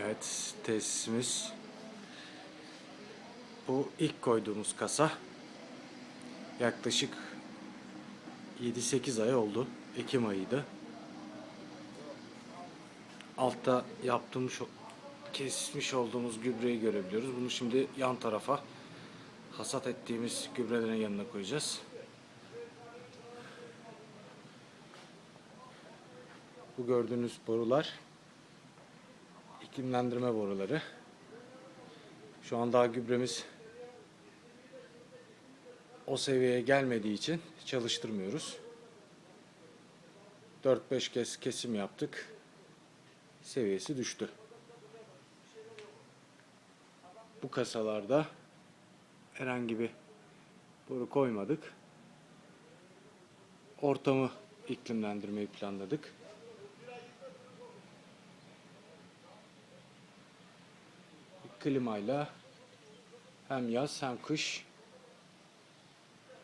Evet tesisimiz bu ilk koyduğumuz kasa yaklaşık 7-8 ay oldu. Ekim ayıydı. Altta yaptığımız kesmiş olduğumuz gübreyi görebiliyoruz. Bunu şimdi yan tarafa hasat ettiğimiz gübrelerin yanına koyacağız. Bu gördüğünüz borular iklimlendirme boruları. Şu an daha gübremiz o seviyeye gelmediği için çalıştırmıyoruz. 4-5 kez kesim yaptık. Seviyesi düştü. Bu kasalarda herhangi bir boru koymadık. Ortamı iklimlendirmeyi planladık. Klimayla hem yaz hem kış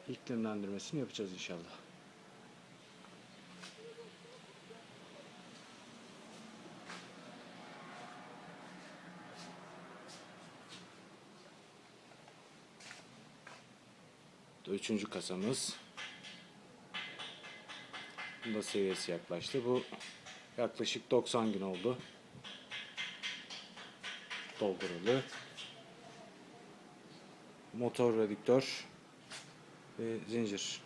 iklimlendirmesini yapacağız inşallah. Üçüncü kasamız. Bunda seviyesi yaklaştı. Bu yaklaşık 90 gün oldu doldurulu. Motor redüktör ve zincir.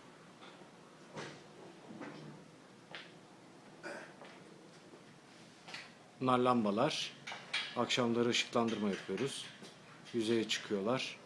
Bunlar lambalar. Akşamları ışıklandırma yapıyoruz. Yüzeye çıkıyorlar.